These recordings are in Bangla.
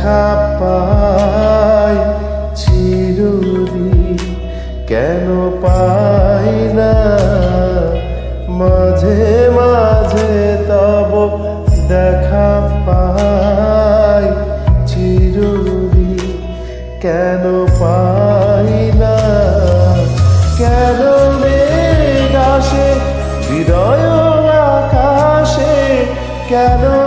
দেখা পাই চিরদিন। কেন পাই না? মাঝে মাঝে তব দেখা পাই চিরদিন। কেন পাই না? কেন মেঘ আসে? হৃদয় আকাশে? কেন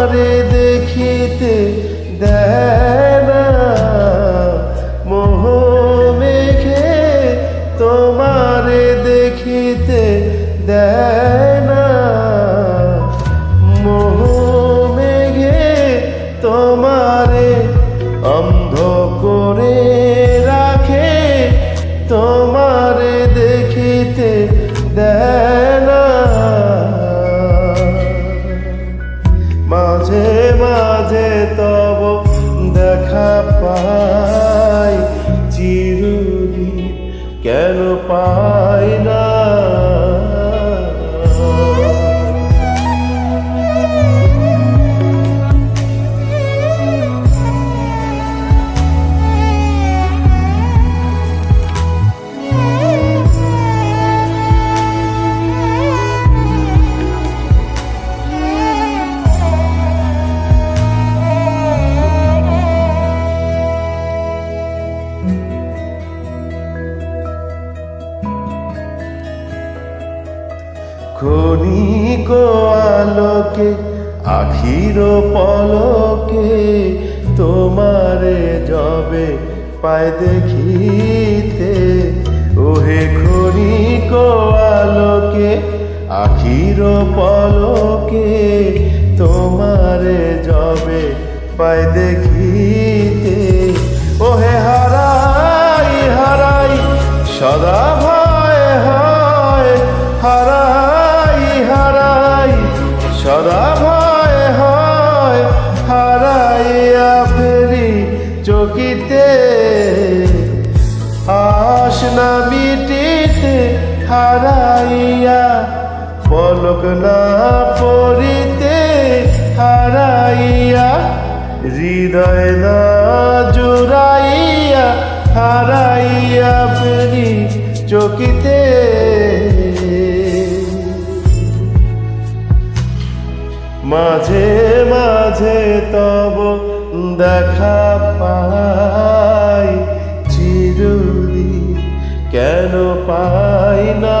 তোমারে দেখিতে দেনা মোহ মেঘে তোমারে দেখিতে দেয় মাঝে মাঝে তব দেখা পাই চিরুনি কেন পাই না? ক্ষণিক আলোকে, আখির পলকে তোমারে যবে পায় দেখিতে। ওহে ক্ষণিক আলোকে, আখির পলকে তোমারে যবে পায় দেখিতে। হারাইয়া পলক না পড়িতে হারাইয়া, হৃদয় না জুড়াইয়া হারাইয়া ফেরি চকিতে। মাঝে মাঝে তব দেখা পাই, চিরদিন কেন পাই না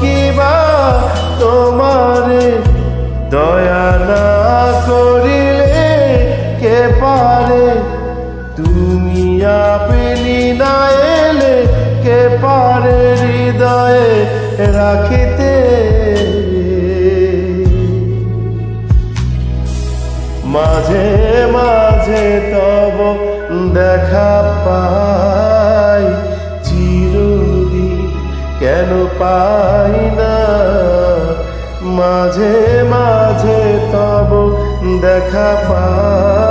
কিবা তোমারে, দয়া না করিলে কে পারে? তুমি আপনি না এলে কে পারে হৃদয়ে রাখিতে? মাঝে মাঝে তব দেখা পাই। কেন পাই না? মাঝে মাঝে তব দেখা পাই।